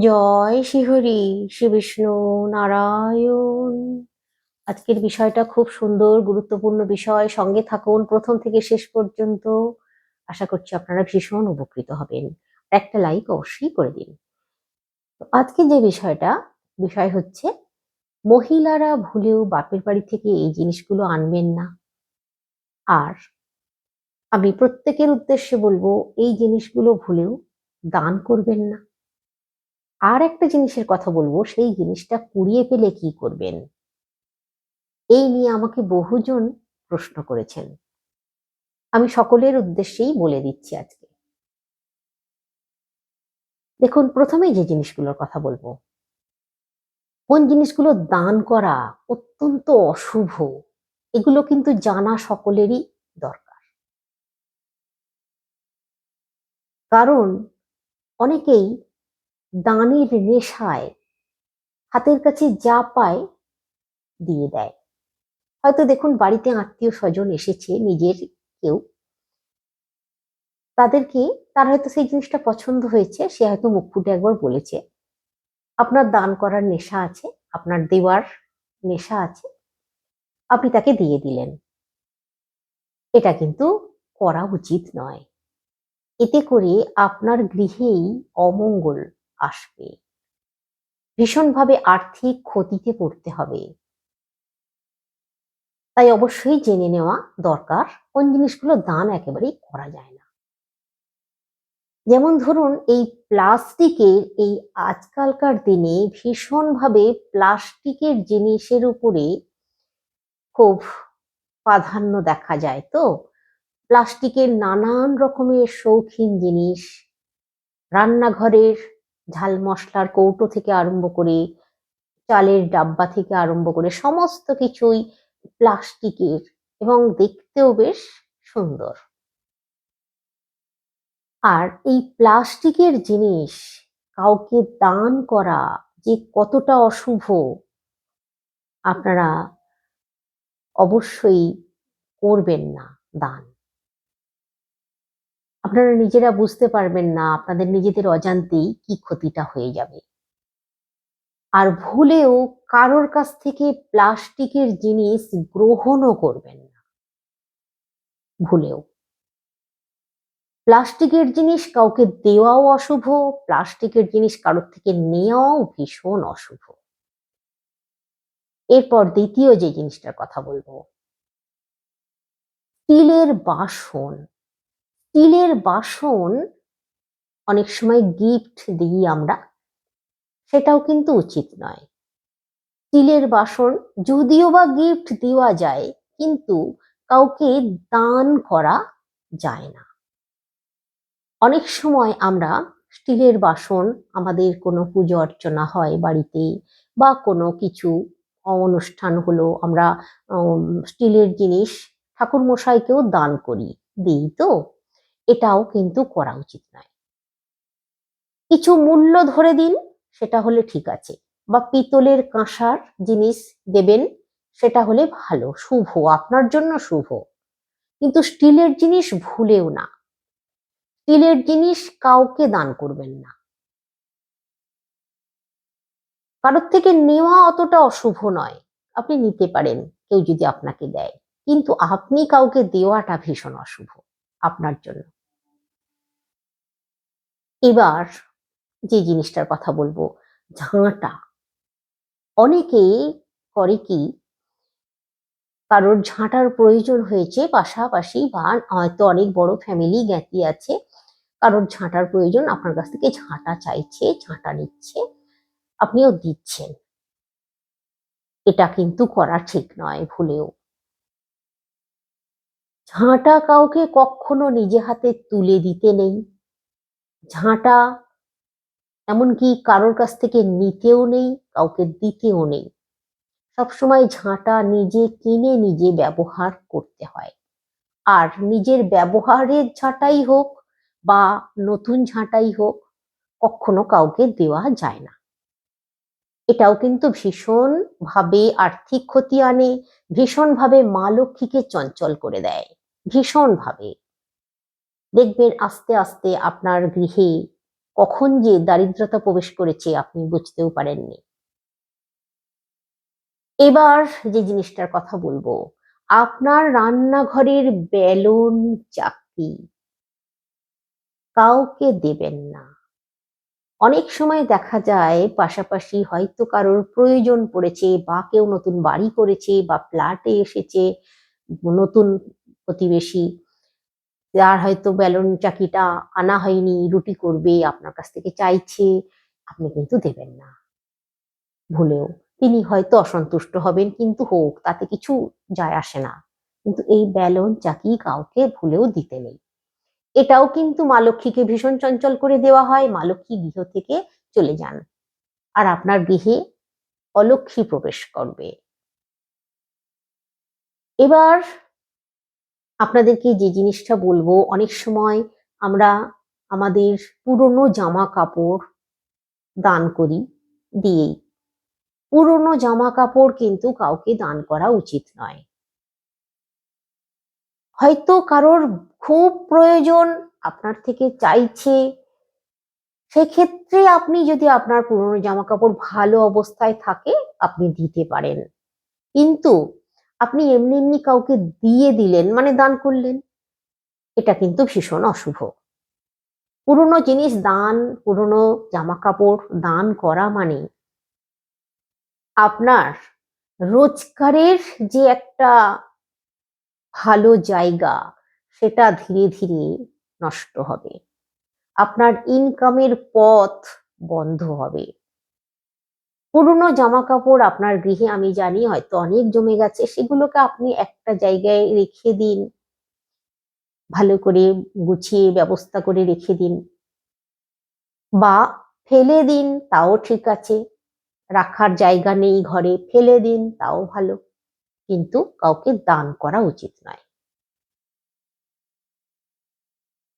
জয় শ্রীহরি শ্রী বিষ্ণু নারায়ণ। আজকের বিষয়টা খুব সুন্দর, গুরুত্বপূর্ণ বিষয়। সঙ্গে থাকুন, প্রথম থেকে শেষ পর্যন্ত। আশা করছি আপনারা ভীষণ উপকৃত হবেন। একটা লাইক অবশ্যই করে দিন। আজকে যে বিষয়টা, বিষয় হচ্ছে, মহিলারা ভুলেও বাপের বাড়ি থেকে এই জিনিসগুলো আনবেন না। আর আমি প্রত্যেকের উদ্দেশ্যে বলব, এই জিনিসগুলো ভুলেও দান করবেন না। আর একটা জিনিসের কথা বলব, সেই জিনিসটা কুড়িয়ে পেলে কি করবেন? এই নিয়ে আমাকে বহুজন প্রশ্ন করেছেন। আমি সকলের উদ্দেশ্যেই বলে দিচ্ছি আজকে। দেখুন প্রথমে যে জিনিসগুলোর কথা বলব। কোন জিনিসগুলো দান করা অত্যন্ত অশুভ, এগুলো কিন্তু জানা সকলেরই দরকার। কারণ অনেকেই দানের নেশায় হাতের কাছে যা পায় দিয়ে দেয়। হয়তো দেখুন বাড়িতে আত্মীয় স্বজন এসেছে, নিজের কেউ। তাদেরকে, তার হয়তো সেই জিনিসটা পছন্দ হয়েছে, সে হয়তো মুখ ফুটে একবার বলেছে, আপনার দান করার নেশা আছে, আপনার দেওয়ার নেশা আছে, আপনি তাকে দিয়ে দিলেন। এটা কিন্তু করা উচিত নয়। এতে করে আপনার গৃহেই অমঙ্গল আসবে। ভীষণভাবে আর্থিক ক্ষতিতে পড়তে হবে। তাই অবশ্যই জেনে নেওয়া দরকার, কোন জিনিসগুলো দান একেবারেই করা যায় না। যেমন ধরুন, এই প্লাস্টিকের, এই আজকালকার দিনে ভীষণভাবে প্লাস্টিকের জিনিসের উপরে খুব প্রাধান্য দেখা যায় তো। প্লাস্টিকের নানান রকমের শৌখিন জিনিস, রান্নাঘরের ঝাল মশলার কৌটো থেকে আরম্ভ করে, চালের ডাব্বা থেকে আরম্ভ করে সমস্ত কিছুই প্লাস্টিকের এবং দেখতেও বেশ সুন্দর। আর এই প্লাস্টিকের জিনিস কাউকে দান করা যে কতটা অশুভ, আপনারা অবশ্যই করবেন না দান। আপনারা নিজেরা বুঝতে পারবেন না আপনাদের নিজেদের অজান্তেই কি ক্ষতিটা হয়ে যাবে। আর ভুলেও কারোর কাছ থেকে প্লাস্টিকের জিনিস গ্রহণও করবেন না। ভুলেও। প্লাস্টিকের জিনিস কাউকে দেওয়াও অশুভ, প্লাস্টিকের জিনিস কারোর থেকে নেওয়াও ভীষণ অশুভ। এরপর দ্বিতীয় যে জিনিসটার কথা বলব, স্টিলের বাসন। স্টিলের বাসন অনেক সময় গিফট দিই আমরা, সেটাও কিন্তু উচিত নয়। স্টিলের বাসন যদিও বা গিফট দেওয়া যায়, কিন্তু কাউকে দান করা যায় না। অনেক সময় আমরা স্টিলের বাসন আমাদের কোনো পুজো অর্চনা হয় বাড়িতে বা কোনো কিছু অনুষ্ঠান হলো আমরা স্টিলের জিনিস ঠাকুর মশাইকেও দান করি, দিই তো। এটাও কিন্তু করা উচিত নয়। কিছু মূল্য ধরে দিন, সেটা হলে ঠিক আছে। বা পিতলের কাঁসার জিনিস দেবেন, সেটা হলে ভালো, শুভ, আপনার জন্য শুভ। কিন্তু স্টিলের জিনিস ভুলেও না। স্টিলের জিনিস কাউকে দান করবেন না। কারোর থেকে নেওয়া অতটা অশুভ নয়। আপনি নিতে পারেন, কেউ যদি আপনাকে দেয়। কিন্তু আপনি কাউকে দেওয়াটা ভীষণ অশুভ। আপনার জন্য। এবার যে জিনিসটার কথা বলব, ঝাঁটা। অনেকে করে কি, কারোর ঝাঁটার প্রয়োজন হয়েছে পাশাপাশি বা হয়তো অনেক বড় ফ্যামিলি জ্ঞাতি আছে, কারোর ঝাঁটার প্রয়োজন আপনার কাছ থেকে ঝাঁটা চাইছে, ঝাঁটা নিচ্ছে, আপনিও দিচ্ছেন। এটা কিন্তু করা ঠিক নয়, ভুলেও। ঝাঁটা কাউকে কখনো নিজে হাতে তুলে দিতে নেই। ঝাঁটা এমনকি কারোর কাছ থেকে নিতেও নেই, কাউকে দিতেও নেই। সবসময় ঝাঁটা নিজে কিনে নিজে ব্যবহার করতে হয়। আর নিজের ব্যবহারের ঝাঁটাই হোক বা নতুন ঝাঁটাই হোক, কখনো কাউকে দেওয়া যায় না। এটাও কিন্তু ভীষণ ভাবে আর্থিক ক্ষতি আনে ভীষণ ভাবে মা লক্ষ্মীকে চঞ্চল করে দেয় ভীষণ ভাবে দেখবেন আস্তে আস্তে আপনার গৃহে কখন যে দারিদ্রতা প্রবেশ করেছে আপনি বুঝতেও পারেননি। এবার যে জিনিসটার কথা বলব, আপনার রান্নাঘরের বেলুন চাকতি কাউকে দেবেন না। অনেক সময় দেখা যায় পাশাপাশি হয়তো কারোর প্রয়োজন পড়েছে বা কেউ নতুন বাড়ি করেছে বা ফ্ল্যাটে এসেছে, নতুন প্রতিবেশী, যার হয়তো বেলুন চাকিটা আনা হয়নি, রুটি করবে, আপনার কাছ থেকে চাইছে, আপনি কিন্তু দেবেন না। ভুলেও তিনি হয়তো অসন্তুষ্ট হবেন, কিন্তু হোক, তাতে কিছু যায় আসে না। কিন্তু এই ব্যালন চাকি কাউকে ভুলেও দিতে নেই। এটাও কিন্তু মা লক্ষ্মীকে ভীষণ চঞ্চল করে দেওয়া হয়, মা লক্ষ্মী গৃহ থেকে চলে যান। আর আপনার গৃহে অলক্ষ্মী প্রবেশ করবে। এবার আপনাদেরকে যে জিনিসটা বলব, অনেক সময় আমরা আমাদের পুরনো জামা কাপড় দান করি, দিয়েই। পুরনো জামা কাপড় কিন্তু কাউকে দান করা উচিত নয়। হয়তো কারোর খুব প্রয়োজন, আপনার থেকে চাইছে। সেক্ষেত্রে আপনি যদি আপনার পুরনো জামা কাপড় ভালো অবস্থায় থাকে, আপনি দিতে পারেন। কিন্তু আপনি এমনি এমনি কাউকে দিয়ে দিলেন মানে দান করলেন, এটা কিন্তু ভীষণ অশুভ। পুরনো জিনিস দান, পুরনো জামা কাপড় দান করা মানে আপনার রোজগারের যে একটা ভালো জায়গা, সেটা ধীরে ধীরে নষ্ট হবে। আপনার ইনকামের পথ বন্ধ হবে। পুরনো জামা কাপড় আপনার গৃহে, আমি জানি, হয়তো অনেক জমে গেছে, সেগুলোকে আপনি একটা জায়গায় রেখে দিন। ভালো করে গুছিয়ে ব্যবস্থা করে রেখে দিন। বা ফেলে দিন, তাও ঠিক আছে। রাখার জায়গা নেই ঘরে, ফেলে দিন, তাও ভালো। কিন্তু কাউকে দান করা উচিত নয়।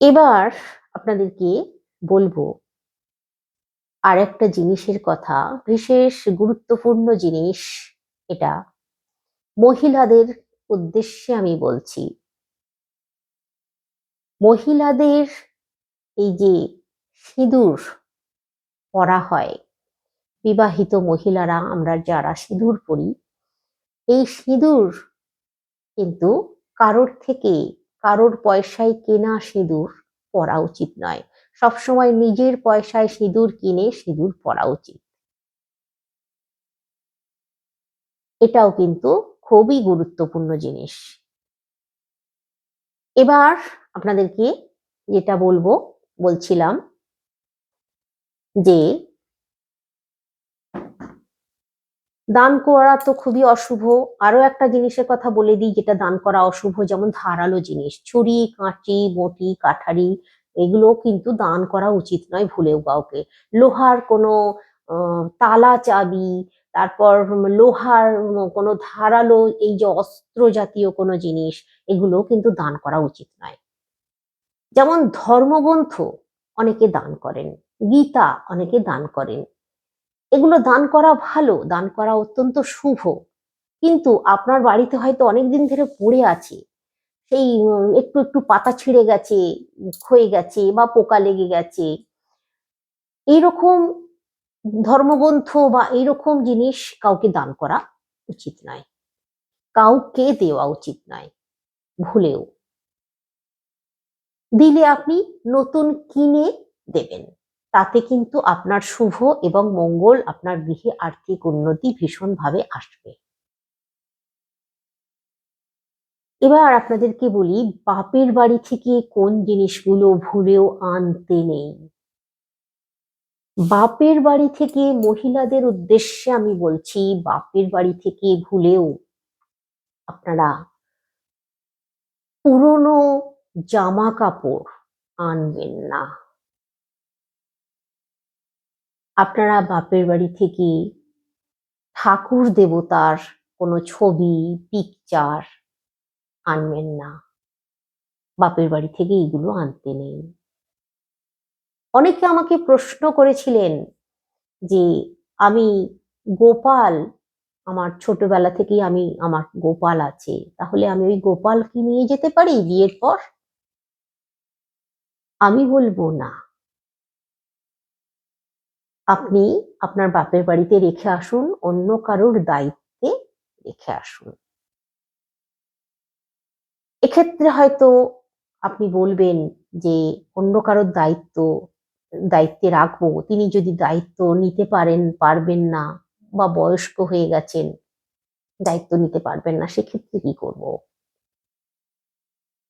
এবার আপনাদেরকে বলব আর একটা জিনিসের কথা, বিশেষ গুরুত্বপূর্ণ জিনিস এটা। মহিলাদের উদ্দেশ্যে আমি বলছি, মহিলাদের এই যে সিঁদুর পরা হয়, বিবাহিত মহিলারা আমরা যারা সিঁদুর পরি এই সিঁদুর কিন্তু কারোর থেকে কারোর পয়সায় কেনা সিঁদুর পরা উচিত নয়। সবসময় নিজের পয়সায় সিঁদুর কিনে সিঁদুর পরা উচিত। এটাও কিন্তু খুবই গুরুত্বপূর্ণ জিনিস। এবার আপনাদেরকে যেটা বলব, বলছিলাম যে দান করা তো খুবই অশুভ। আরও একটা জিনিসের কথা বলে দিই, যেটা দান করা অশুভ, যেমন ধারালো জিনিস, ছুরি, কাঁচি, বটি, কাঠারি, এগুলো কিন্তু দান করা উচিত নয় ভুলেও কাউকে। লোহার কোনো তালা চাবি, তারপর লোহার কোনো ধারালো এই যে অস্ত্র জাতীয় কোনো জিনিস, এগুলো কিন্তু দান করা উচিত নয়। যেমন ধর্মগ্রন্থ অনেকে দান করেন, গীতা অনেকে দান করেন এগুলো দান করা ভালো, দান করা অত্যন্ত শুভ। কিন্তু আপনার বাড়িতে হয়তো অনেক দিন ধরে পড়ে আছে। সেই একটু একটু পাতা ছিঁড়ে গেছে, ক্ষয়ে গেছে বা পোকা লেগে গেছে। এইরকম ধর্মগ্রন্থ বা এইরকম জিনিস কাউকে দান করা উচিত নয়। কাউকে দেওয়া উচিত নয়। ভুলেও। দিলে আপনি নতুন কিনে দেবেন। তাতে কিন্তু আপনার শুভ এবং মঙ্গল, আপনার গৃহে আর্থিক উন্নতি ভীষণভাবে আসবে। এবার আপনাদেরকে বলি, বাপের বাড়ি থেকে কোন জিনিসগুলো ভুলেও আনতে নেই। বাপের বাড়ি থেকে মহিলাদের উদ্দেশ্যে আমি বলছি, বাপের বাড়ি থেকে ভুলেও আপনারা পুরনো জামা কাপড় আনবেন না। আপনারা বাপের বাড়ি থেকে ঠাকুর দেবতার কোনো ছবি পিকচার আনবেন না। বাপের বাড়ি থেকে এগুলো আনতে নেই। অনেকে আমাকে প্রশ্ন করেছিলেন যে, আমি গোপাল, আমার ছোটবেলা থেকেই আমি, আমার গোপাল আছে, তাহলে আমি ওই গোপালকে নিয়ে যেতে পারি বিয়ের পর? আমি বলব, না। আপনি আপনার বাপের বাড়িতে রেখে আসুন, অন্য কারোর দায়িত্বে রেখে আসুন। এক্ষেত্রে হয়তো আপনি বলবেন যে, অন্য কারোর দায়িত্ব, দায়িত্বে রাখব, তিনি যদি দায়িত্ব নিতে পারেন, পারবেন না বা বয়স্ক হয়ে গেছেন, দায়িত্ব নিতে পারবেন না, সেক্ষেত্রে কি করব?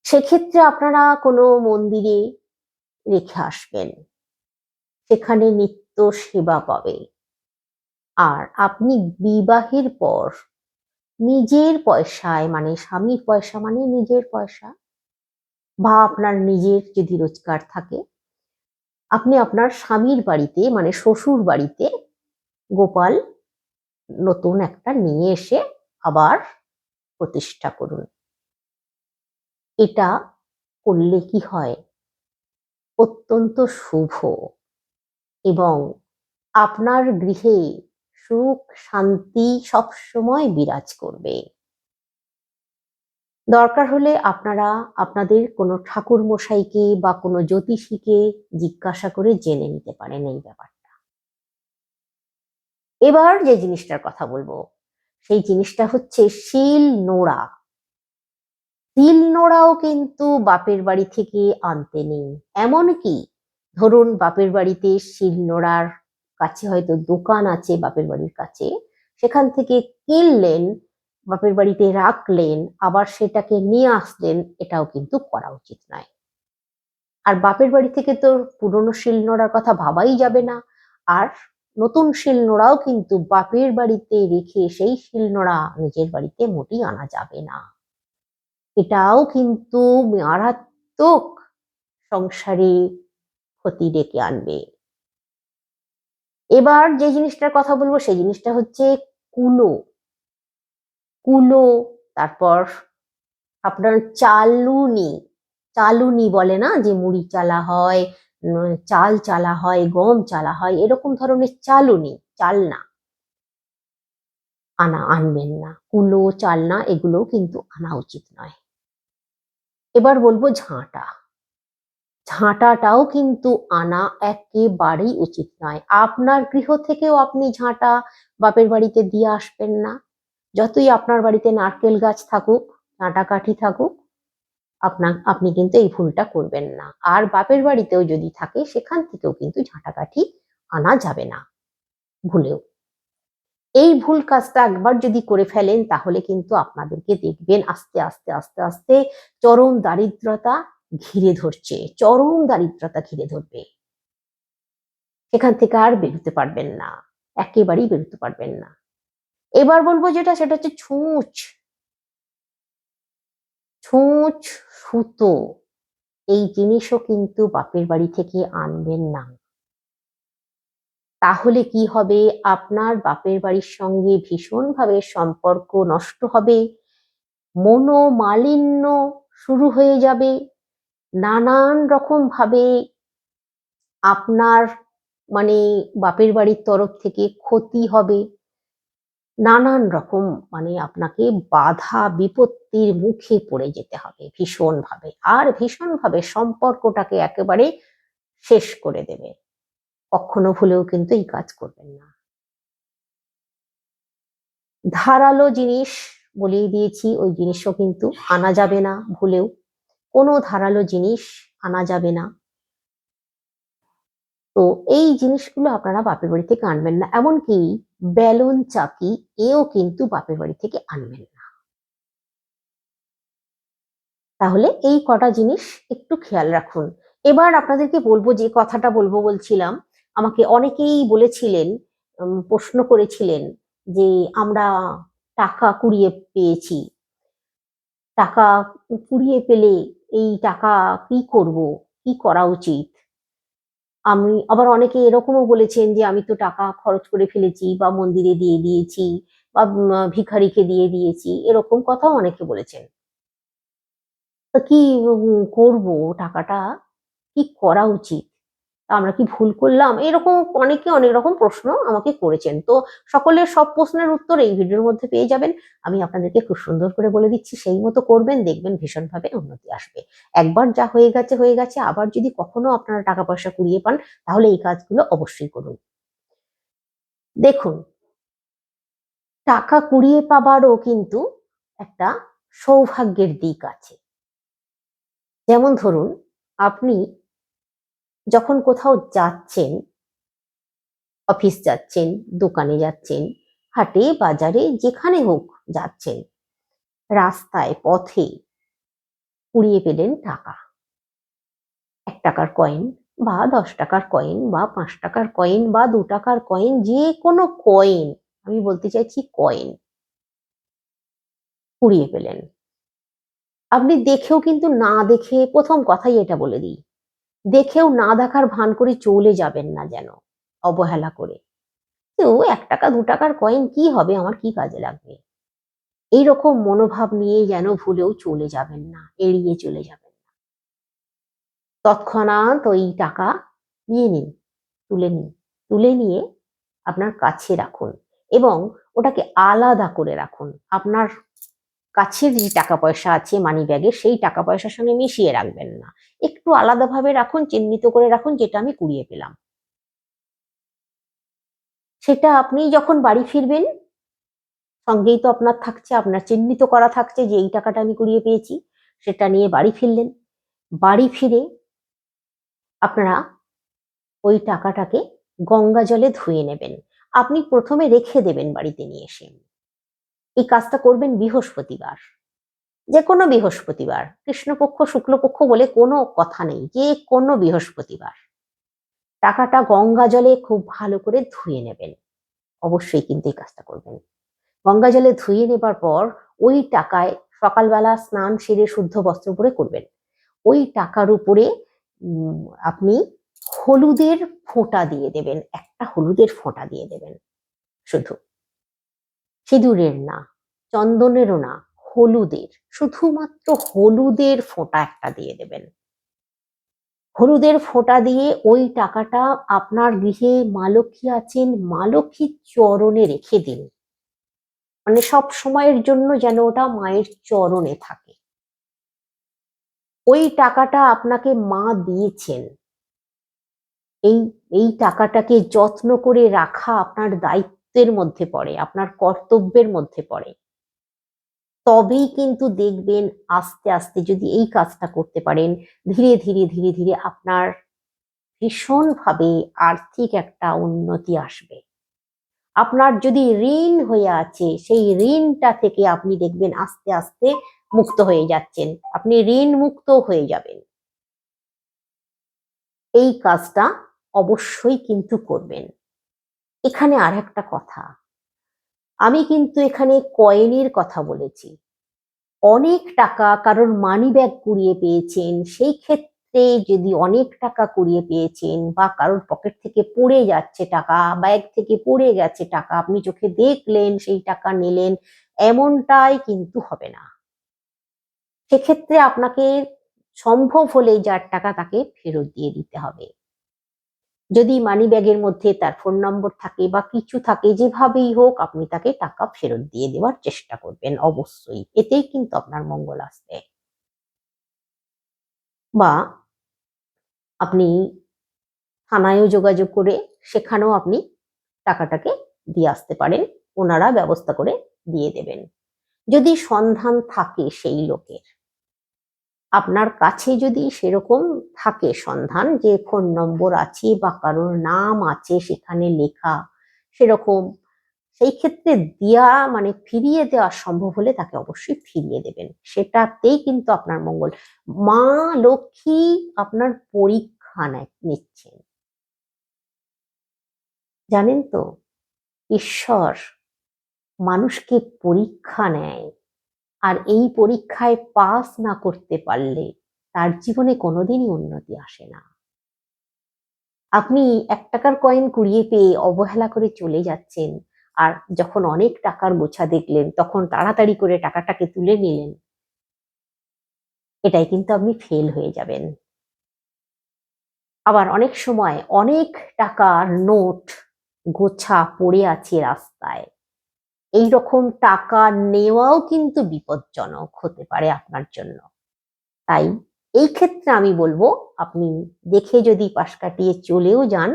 সেক্ষেত্রে আপনারা কোনো মন্দিরে রেখে আসবেন। সেখানে নিত্য সেবা পাবে। আর আপনি বিবাহের পর নিজের পয়সায় মানে স্বামীর পয়সা মানে নিজের পয়সা বা আপনার নিজের যদি রোজগার থাকে, আপনি আপনার স্বামীর বাড়িতে মানে শ্বশুর বাড়িতে গোপাল নতুন একটা নিয়ে এসে আবার প্রতিষ্ঠা করুন। এটা করলে কি হয়? অত্যন্ত শুভ। এবং আপনার গৃহে সুখ, শান্তি সবসময় বিরাজ করবে। দরকার হলে আপনারা আপনাদের কোনো ঠাকুর মশাইকে বা কোনো জ্যোতিষীকে জিজ্ঞাসা করে জেনে নিতে পারেন এই ব্যাপারটা। এবার যে জিনিসটার কথা বলব, সেই জিনিসটা হচ্ছে শিল নোড়া। তিল নোড়াও কিন্তু বাপের বাড়ি থেকে আনতে নেই। এমন কি ধরুন বাপের বাড়িতে শিল নোড়ার কাছে হয়তো দোকান আছে বাপের বাড়ির কাছে, সেখান থেকে কিনলেন, বাপের বাড়িতে রাখলেন, আবার সেটাকে নিয়ে আসলেন, এটাও কিন্তু করা উচিত নয়। আর বাপের বাড়ি থেকে তো পুরনো শিল নোড়ার কথা ভাবাই যাবে না। আর নতুন শিল নোড়াও কিন্তু বাপের বাড়িতে রেখে সেই শিল নোড়া নিজের বাড়িতে মোটেই আনা যাবে না। এটাও কিন্তু মারাত্মক সংসারে ক্ষতি ডেকে আনবে। এবার যে জিনিসটার কথা বলব, সেই জিনিসটা হচ্ছে কুলো। কুলো, তারপর আপনার চালুনি। চালুনি বলে না? যে মুড়ি চালা হয় চাল চালা হয়, গম চালা হয়, এরকম ধরনের চালুনি, চালনা। আনা, আনবেন না। কুলো, চালনা এগুলো কিন্তু আনা উচিত নয়। এবার বলব ঝাঁটা। ঝাঁটাটাও কিন্তু আনা একেবারেই উচিত নয়। আপনার গৃহ থেকেও আপনি ঝাঁটা বাপের বাড়িতে দিয়ে আসবেন না। যতই আপনার বাড়িতে নারকেল গাছ থাকুক ঝাঁটা কাঠি থাকুক আপনার আপনি কিন্তু এই ভুলটা করবেন না। আর বাপের বাড়িতেও যদি থাকে, সেখান থেকেও কিন্তু ঝাঁটা কাঠি আনা যাবে না ভুলেও। এই ভুল কাজটা একবার যদি করে ফেলেন, তাহলে কিন্তু আপনাদেরকে দেখবেন আস্তে আস্তে আস্তে আস্তে চরম দারিদ্রতা ঘিরে ধরছে, চরম দারিদ্রতা ঘিরে ধরবে। সেখান থেকে আর বেরোতে পারবেন না, একেবারেই বেরোতে পারবেন না। এবার বলব যেটা, সেটা হচ্ছে ছুঁচ। ছুঁচ, সুতো, এই জিনিসও কিন্তু বাপের বাড়ি থেকে আনবেন না। তাহলে কি হবে? আপনার বাপের বাড়ির সঙ্গে ভীষণভাবে সম্পর্ক নষ্ট হবে, মনোমালিন্য শুরু হয়ে যাবে। নানান রকম ভাবে আপনার মানে বাপের বাড়ির তরফ থেকে ক্ষতি হবে। নানান রকম মানে আপনাকে বাধা বিপত্তির মুখে পড়ে যেতে হবে ভীষণভাবে। আর ভীষণভাবে সম্পর্কটাকে একেবারে শেষ করে দেবে। কখনো ভুলেও কিন্তু এই কাজ করবেন না। ধারালো জিনিস বলিয়ে দিয়েছি, ওই জিনিসও কিন্তু আনা যাবে না ভুলেও। কোনো ধারালো জিনিস আনা যাবে না। তো এই জিনিসগুলো আপনারা বাপের বাড়ি থেকে আনবেন না, এমনকি বেলুন, চাকি এও কিন্তু বাপের বাড়ি থেকে আনবেন না। তাহলে এই কটা জিনিস একটু খেয়াল রাখুন। এবার আপনাদেরকে বলব, যে কথাটা বলব বলছিলাম, আমাকে অনেকেই বলেছিলেন প্রশ্ন করেছিলেন যে আমরা টাকা কুড়িয়ে পেয়েছি। টাকা কুড়িয়ে পেলে এই টাকা কি করব? কি করা উচিত? আমি, আবার অনেকে এরকমও বলেছেন যে, আমি তো টাকা খরচ করে ফেলেছি বা মন্দিরে দিয়ে দিয়েছি বা ভিখারিকে দিয়ে দিয়েছি। এরকম কথাও অনেকে বলেছেন। তা কি করব টাকাটা? কি করা উচিত? আমরা কি ভুল করলাম? এরকম অনেকে অনেক রকম প্রশ্ন আমাকে করেছেন। তো সকলের সব প্রশ্নের উত্তর এই ভিডিওর মধ্যে পেয়ে যাবেন। আমি আপনাদেরকে খুব সুন্দর করে বলে দিচ্ছি, সেই মতো করবেন, দেখবেন ভীষণভাবে উন্নতি আসবে। একবার যা হয়ে গেছে হয়ে গেছে, আবার যদি কখনো আপনারা টাকা পয়সা কুড়িয়ে পান, তাহলে এই কাজগুলো অবশ্যই করুন। দেখুন, টাকা কুড়িয়ে পাবারও কিন্তু একটা সৌভাগ্যের দিক আছে। যেমন ধরুন, আপনি যখন কোথাও যাচ্ছেন অফিস যাচ্ছেন, দোকানে যাচ্ছেন, হাটে, বাজারে, যেখানে হোক যাচ্ছেন, রাস্তায়, পথে কুড়িয়ে পেলেন টাকা। এক টাকার কয়েন বা দশ টাকার কয়েন বা পাঁচ টাকার কয়েন বা দু টাকার কয়েন যে কোনো কয়েন আমি বলতে চাইছি কয়েন কুড়িয়ে পেলেন। আপনি দেখেও কিন্তু না দেখে প্রথম কথাই এটা বলে দিই। দেখেও না দেখার ভান করে চলে যাবেন না যেন, অবহেলা করে। তো এক টাকা, দু টাকার কয়েন কি হবে? আমার কি কাজে লাগবে? এইরকম মনোভাব নিয়ে যেন ভুলেও চলে যাবেন না, এড়িয়ে চলে যাবেন না। তৎক্ষণাৎ ওই টাকা নিয়ে নিন, তুলে নিন, তুলে নিয়ে আপনার কাছে রাখুন এবং ওটাকে আলাদা করে রাখুন। আপনার কাছে যে টাকা পয়সা আছে মানি ব্যাগে সেই টাকা পয়সার সঙ্গে মিশিয়ে রাখবেন না। একটু আলাদাভাবে রাখুন, চিহ্নিত করে রাখুন, যেটা আমি কুড়িয়ে পেলাম। সেটা আপনি যখন বাড়ি ফিরবেন, সঙ্গেই তো আপনার থাকছে, আপনার চিহ্নিত করা থাকছে যে এই টাকাটা আমি কুড়িয়ে পেয়েছি, সেটা নিয়ে বাড়ি ফিরলেন। বাড়ি ফিরে আপনারা ওই টাকাটাকে গঙ্গা জলে ধুয়ে নেবেন। আপনি প্রথমে রেখে দেবেন বাড়িতে নিয়ে এসে। এই কাজটা করবেন বৃহস্পতিবার। যে কোনো বৃহস্পতিবার, কৃষ্ণপক্ষ, শুক্লপক্ষ বলে কোনো কথা নেই যে কোনো বৃহস্পতিবার। টাকাটা গঙ্গা জলে খুব ভালো করে ধুয়ে নেবেন। অবশ্যই কিন্তু এই কাজটা করবেন। গঙ্গা জলে ধুয়ে নেবার পর ওই টাকায় সকালবেলা স্নান সেরে শুদ্ধ বস্ত্র পরে করবেন। ওই টাকার উপরে আপনি হলুদের ফোঁটা দিয়ে দেবেন, একটা হলুদের ফোঁটা দিয়ে দেবেন। শুধু সিঁদুরের না, চন্দনেরও না, হলুদের, শুধুমাত্র হলুদের ফোঁটা একটা দিয়ে দেবেন। হলুদের ফোঁটা দিয়ে ওই টাকাটা আপনার গৃহে মা লক্ষ্মী আছেন, মা লক্ষ্মীর চরণে রেখে দিন। মানে সব সময়ের জন্য যেন ওটা মায়ের চরণে থাকে। ওই টাকাটা আপনাকে মা দিয়েছেন। এই এই টাকাটাকে যত্ন করে রাখা আপনার দায়িত্বের মধ্যে পড়ে, আপনার কর্তব্যের মধ্যে পড়ে। তবেই কিন্তু দেখবেন আস্তে আস্তে যদি এই কাজটা করতে পারেন, ধীরে ধীরে ধীরে ধীরে আপনার ভীষণভাবে আর্থিক একটা উন্নতি আসবে। আপনার যদি ঋণ হয়ে আছে, সেই ঋণটা থেকে আপনি দেখবেন আস্তে আস্তে মুক্ত হয়ে যাচ্ছেন, আপনি ঋণ মুক্ত হয়ে যাবেন। এই কাজটা অবশ্যই কিন্তু করবেন। এখানে আর একটা কথা। আমি কিন্তু এখানে কয়েনের কথা বলেছি। অনেক টাকা কারোর মানি ব্যাগ কুড়িয়ে পেয়েছেন, সেই ক্ষেত্রে যদি অনেক টাকা কুড়িয়ে পেয়েছেন বা কারোর পকেট থেকে পড়ে যাচ্ছে টাকা ব্যাগ থেকে পড়ে গেছে টাকা, আপনি চোখে দেখলেন সেই টাকা নিলেন, এমনটাই কিন্তু হবে না। সেক্ষেত্রে আপনাকে সম্ভব হলে যার টাকা তাকে ফেরত দিয়ে দিতে হবে। যদি মানি ব্যাগের মধ্যে তার ফোন নম্বর থাকে বা কিছু থাকে, যেভাবেই হোক আপনি তাকে টাকা ফেরত দিয়ে দেওয়ার চেষ্টা করবেন, অবশ্যই। এতেই কিন্তু আপনার মঙ্গল আসবে। বা আপনি থানায়ও যোগাযোগ করে সেখানেও আপনি টাকাটাকে দিয়ে আসতে পারেন, ওনারা ব্যবস্থা করে দিয়ে দেবেন। যদি সন্ধান থাকে সেই লোকের আপনার কাছে যদি সেরকম থাকে সন্ধান যে ফোন নম্বর আছে বা কারোর নাম আছে, সেখানে লেখা সেরকম, সেই ক্ষেত্রে দেওয়া মানে ফিরিয়ে দেওয়া সম্ভব হলে তাকে অবশ্যই ফিরিয়ে দেবেন। সেটাতেই কিন্তু আপনার মঙ্গল। মা লক্ষ্মী আপনার পরীক্ষা নিচ্ছেন। জানেন তো? ঈশ্বর মানুষকে পরীক্ষা নেয়। আর এই পরীক্ষায় পাস না করতে পারলে তার জীবনে কোনোদিনই উন্নতি আসে না। আপনি এক টাকার কয়েন কুড়িয়ে পেয়ে অবহেলা করে চলে যাচ্ছেন আর যখন অনেক টাকার গোছা দেখলেন, তখন তাড়াতাড়ি করে টাকাটাকে তুলে নিলেন। এটাই কিন্তু আপনি ফেল হয়ে যাবেন। আবার অনেক সময় অনেক টাকার নোট গোছা পড়ে আছে রাস্তায়। এই রকম টাকা নেওয়াও কিন্তু বিপজ্জনক হতে পারে আপনার জন্য। তাই এই ক্ষেত্রে আমি বলব, আপনি দেখে যদি পাশ কাটিয়ে চলেও যান,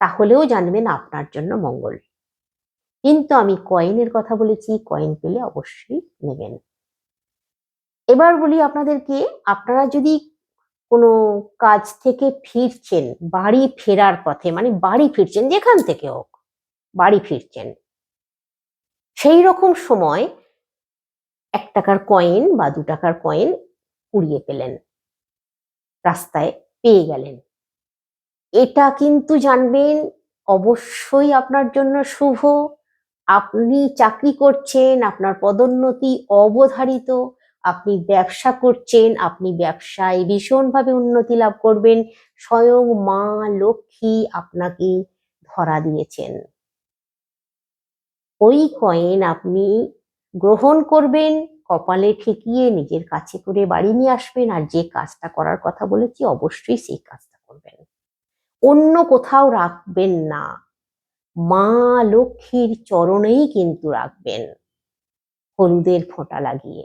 তাহলেও জানবেন আপনার জন্য মঙ্গল। কিন্তু আমি কয়েনের কথা বলেছি কয়েন পেলে অবশ্যই নেবেন। এবার বলি আপনাদেরকে, আপনারা যদি কোনো কাজ থেকে ফিরছেন, বাড়ি ফেরার পথে মানে বাড়ি ফিরছেন, যেখান থেকে হোক, বাড়ি ফিরছেন সেই রকম সময় এক টাকার কয়েন বা দু টাকার কয়েন কুড়িয়ে পেলেন। রাস্তায় পেয়ে গেলেন। এটা কিন্তু জানবেন, অবশ্যই আপনার জন্য শুভ। আপনি চাকরি করছেন, আপনার পদোন্নতি অবধারিত, আপনি ব্যবসা করছেন, আপনি ব্যবসায় ভীষণভাবে উন্নতি লাভ করবেন। স্বয়ং মা লক্ষ্মী আপনাকে ধরা দিয়েছেন। ওই কয়েন আপনি গ্রহণ করবেন, কপালে ঠেকিয়ে নিজের কাছে করে বাড়ি নিয়ে আসবেন আর যে কাজটা করার কথা বলেছি অবশ্যই সেই কাজটা করবেন। অন্য কোথাও রাখবেন না। মা লক্ষ্মীর চরণেই কিন্তু রাখবেন। হলুদের ফোঁটা লাগিয়ে।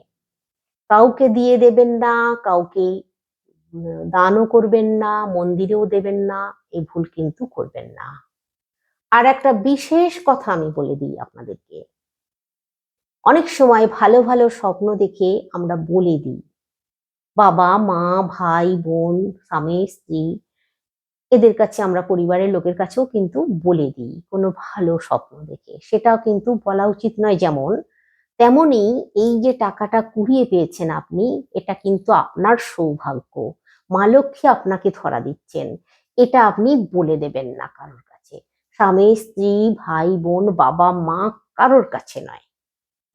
কাউকে দিয়ে দেবেন না, কাউকে দানও করবেন না, মন্দিরেও দেবেন না এই ভুল কিন্তু করবেন না। আর একটা বিশেষ কথা আমি বলে দিই আপনাদেরকে। অনেক সময় ভালো ভালো স্বপ্ন দেখে আমরা বলে দিই, বাবা, মা, ভাই, বোন, স্বামী, স্ত্রী, এদের কাছে আমরা পরিবারের লোকের কাছেও কিন্তু বলে দিই কোনো ভালো স্বপ্ন দেখে। সেটাও কিন্তু বলা উচিত নয় যেমন, তেমনি এই যে টাকাটা কুড়িয়ে পেয়েছেন আপনি, এটা কিন্তু আপনার সৌভাগ্য। মা লক্ষ্মী আপনাকে ধরা দিচ্ছেন, এটা আপনি বলে দেবেন না কাছে স্বামী, স্ত্রী, ভাই, বোন, বাবা, মা কারোর কাছে নয়।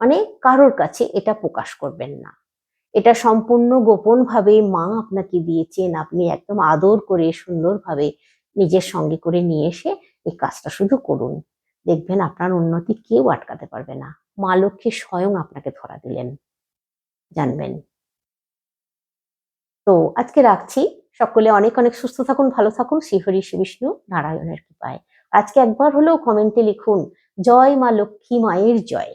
মানে কারোর কাছে এটা প্রকাশ করবেন না। এটা সম্পূর্ণ গোপন ভাবে মা আপনাকে দিয়েছেন, আপনি একদম আদর করে, সুন্দরভাবে নিজের সঙ্গে করে নিয়ে এসে এই কাজটা শুধু করুন। দেখবেন আপনার উন্নতি কেউ আটকাতে পারবে না। মা লক্ষ্মী স্বয়ং আপনাকে ধরা দিলেন। জানবেন। তো আজকে রাখছি। সকলে অনেক অনেক সুস্থ থাকুন, ভালো থাকুন। শ্রীহরি শ্রী বিষ্ণু, নারায়ণের কৃপায়। আজকে একবার হলেও কমেন্টে লিখুন জয় মা লক্ষ্মী মায়ের জয়।